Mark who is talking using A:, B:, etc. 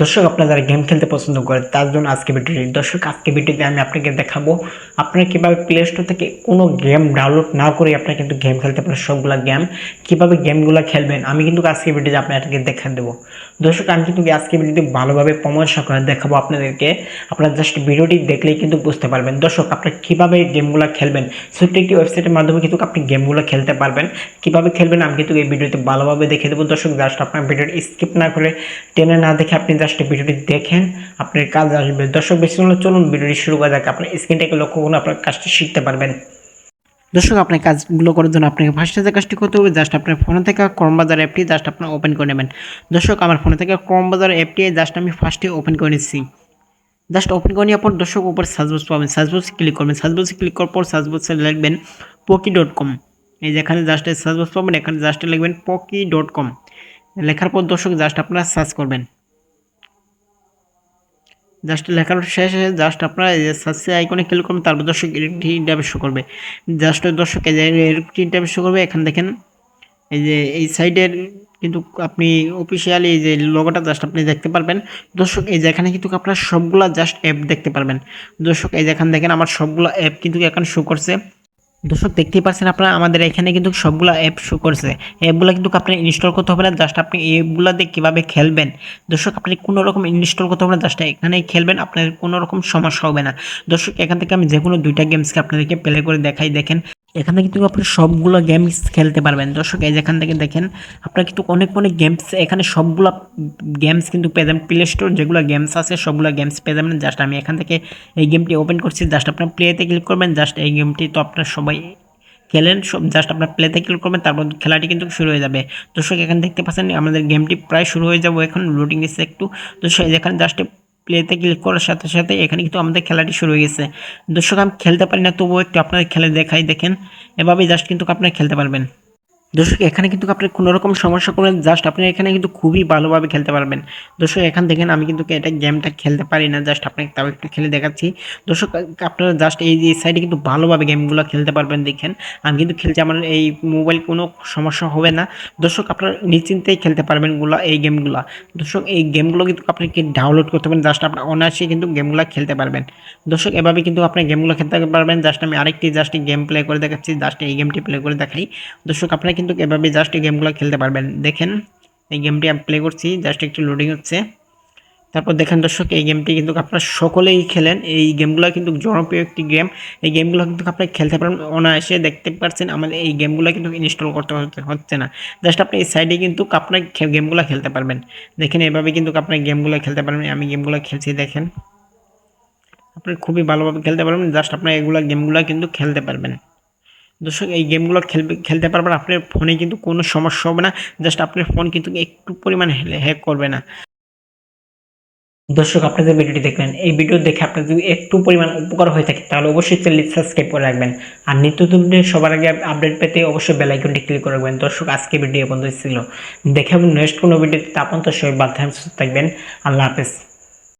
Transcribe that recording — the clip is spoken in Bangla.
A: দর্শক আপনারা যারা গেম খেলতে পছন্দ করেন তার জন্য আজকে ভিডিওটি দর্শক, আজকে ভিডিওতে আমি আপনাকে দেখাবো, আপনারা কীভাবে প্লে স্টোর থেকে কোনো গেম ডাউনলোড না করে আপনারা কিন্তু গেম খেলতে পারেন, সবগুলা গেম কীভাবে গেমগুলো খেলবেন, আমি কিন্তু আজকে ভিডিওতে আপনাদেরকে দেখা দেবো। দর্শক, আমি কিন্তু আজকে ভিডিওতে ভালোভাবে প্রমোশন করে দেখাবো আপনাদেরকে। আপনারা জাস্ট ভিডিওটি দেখলেই কিন্তু বুঝতে পারবেন। দর্শক, আপনারা কীভাবে গেমগুলো খেলবেন, ছোট্ট একটি ওয়েবসাইটের মাধ্যমে কিন্তু আপনি গেমগুলো খেলতে পারবেন। কীভাবে খেলবেন, আমি কিন্তু এই ভিডিওতে ভালোভাবে দেখে দেবো। দর্শক জাস্ট আপনার ভিডিওটি স্কিপ না করে টেনে না দেখে আপনি জাস্ট ভিডিওটি দেখেন আপনার কাজ আসবে দর্শক, বেশি হলে চলুন ভিডিওটি শুরু করা যাক। আপনার স্ক্রিনটাকে লক্ষ্য করুন, আপনার কাজটি শিখতে পারবেন। দর্শক, আপনার কাজগুলো করার জন্য আপনাকে ফার্স্টে যে কাজটি করতে হবে জাস্ট আপনার ফোনে থেকে ক্রমবাজার অ্যাপটি জাস্ট আপনার ওপেন করে নেবেন। দর্শক, আমার ফোনে থেকে ক্রমবাজার অ্যাপটি জাস্ট আমি ফার্স্টে ওপেন করে নিচ্ছি। জাস্ট ওপেন করে নেওয়ার পর দর্শক, উপর সার্চ বক্স পাবেন। সার্চ বক্সে ক্লিক করবেন। সার্চ বক্সে ক্লিক করার পর সার্চ বক্সে লিখবেন পকি ডট কম এই যেখানে জাস্ট সার্চ বক্স পাবেন, এখানে জাস্ট লিখবেন পকি ডট কম লেখার পর দর্শক জাস্ট আপনারা সার্চ করবেন। জাস্ট লেখার শেষে জাস্ট আপনারা সার্চে আইকনে ক্লিক করবেন, তারপর দর্শক একটি ইন্টারভিউ শো করবে। জাস্ট দর্শক একটি ইন্টারভিউ শো করবে, এখানে দেখেন, এই যে এই সাইডের কিন্তু আপনি অফিসিয়ালি এই যে লোগোটা জাস্ট আপনি দেখতে পারবেন। দর্শক এই যেখানে কিন্তু আপনার সবগুলা জাস্ট অ্যাপ দেখতে পারবেন। দর্শক এই যেখানে দেখেন, আমার সবগুলো অ্যাপ কিন্তু এখন শো করছে। দর্শক, দেখতেই পাচ্ছেন আপনারা, আমাদের এখানে কিন্তু সবগুলো অ্যাপ শো করছে। অ্যাপগুলো কিন্তু আপনি ইনস্টল করতে হবে না জাস্ট আপনি অ্যাপগুলো দিয়ে কীভাবে খেলবেন। দর্শক, আপনি কোনোরকম ইনস্টল করতে হবে না জাস্ট এখানেই খেলবেন, আপনার কোনোরকম সমস্যা হবে না। দর্শক, এখান থেকে আমি যে কোনো দুইটা গেমসকে আপনাদেরকে প্লে করে দেখাই, দেখেন। এখান কিন্তু আপনি সবগুলো গেমস খেলতে পারবেন। দর্শক, এই যেখান থেকে দেখেন, আপনার কিন্তু অনেক অনেক গেমস এখানে সবগুলো গেমস কিন্তু পেয়ে যাবেন। প্লে স্টোর যেগুলো গেমস আছে, সবগুলো গেমস পেয়ে যাবেন। জাস্ট আমি এখান থেকে এই গেমটি ওপেন করছি। জাস্ট আপনার প্লেতে ক্লিক করবেন। জাস্ট এই গেমটি তো আপনার সবাই খেলেন। সব জাস্ট আপনার প্লেতে ক্লিক করবেন, তারপর খেলাটি কিন্তু শুরু হয়ে যাবে। দর্শক, এখানে দেখতে পাচ্ছেন, আমাদের গেমটি প্রায় শুরু হয়ে যাব এখন। লোডিং এসে একটু দর্শক এখানে জাস্ট প্লেতে ক্লিক করার সাথে সাথে এখানে কিন্তু আমাদের খেলাটি শুরু হয়ে গেছে। দর্শক, আমি খেলতে পারি না, তবুও একটু আপনাদের খেলে দেখাই, দেখেন। এভাবেই জাস্ট কিন্তু আপনারা খেলতে পারবেন। দর্শক, এখানে কিন্তু আপনার কোনো রকম সমস্যা করলে জাস্ট আপনি এখানে কিন্তু খুবই ভালোভাবে খেলতে পারবেন। দর্শক, এখান দেখেন আমি কিন্তু এটা গেমটা খেলতে পারি না জাস্ট আপনাকে তাও একটু খেলে দেখাচ্ছি। দর্শক, আপনারা জাস্ট এই সাইডে কিন্তু ভালোভাবে গেমগুলো খেলতে পারবেন, দেখেন। আমি কিন্তু খেলছি, আমার এই মোবাইল কোনো সমস্যা হবে না। দর্শক, আপনারা নিশ্চিন্তেই খেলতে পারবেনগুলো, এই গেমগুলো দর্শক, এই গেমগুলো কিন্তু আপনাকে ডাউনলোড করতে পারেন জাস্ট আপনার অনায়াসে কিন্তু গেমগুলো খেলতে পারবেন। দর্শক, এভাবে কিন্তু আপনি গেমগুলো খেলতে পারবেন জাস্ট আমি আরেকটি জাস্ট গেম প্লে করে দেখাচ্ছি জাস্ট এই গেমটি প্লে করে দেখাই। দর্শক, আপনারা কিন্তু এভাবে জাস্ট এই গেমগুলো খেলতে পারবেন। দেখেন, এই গেমটি আমি প্লে করছি জাস্ট একটু লোডিং হচ্ছে। তারপর দেখেন দর্শক, এই গেমটি কিন্তু আপনারা সকলেই খেলেন। এই গেমগুলো কিন্তু জনপ্রিয় একটি গেম এই গেমগুলো কিন্তু আপনারা খেলতে পারেন অনায়াসে দেখতে পাচ্ছেন আমাদের এই গেমগুলো কিন্তু ইনস্টল করতে হচ্ছে না। জাস্ট আপনি এই সাইডে কিন্তু আপনার গেমগুলো খেলতে পারবেন। দেখেন, এভাবে কিন্তু আপনার গেমগুলো খেলতে পারবেন। আমি গেমগুলো খেলছি, দেখেন। আপনি খুবই ভালোভাবে খেলতে পারবেন। জাস্ট আপনার এগুলো গেমগুলো কিন্তু খেলতে পারবেন। দর্শক, এই গেমগুলো খেলবে, খেলতে পারবেন। আপনার ফোনে কিন্তু কোনো সমস্যা হবে না। জাস্ট আপনার ফোন কিন্তু একটু পরিমাণ হ্যাক করবে না। দর্শক আপনারা যে ভিডিওটি দেখলেন, এই ভিডিও দেখে আপনার যদি একটু পরিমাণ উপকার হয়ে থাকে, তাহলে অবশ্যই চ্যানেল সাবস্ক্রাইব করে রাখবেন। আর নিত্য নতুন সবার আগে আপডেট পেতে অবশ্যই বেল আইকনটি ক্লিক করে রাখবেন। দর্শক আজকে ভিডিও বন্ধ ছিল। দেখে নেক্সট কোনো ভিডিওতে। আপন তো সবাই বাধ্য থাকবেন। আল্লাহ হাফেজ।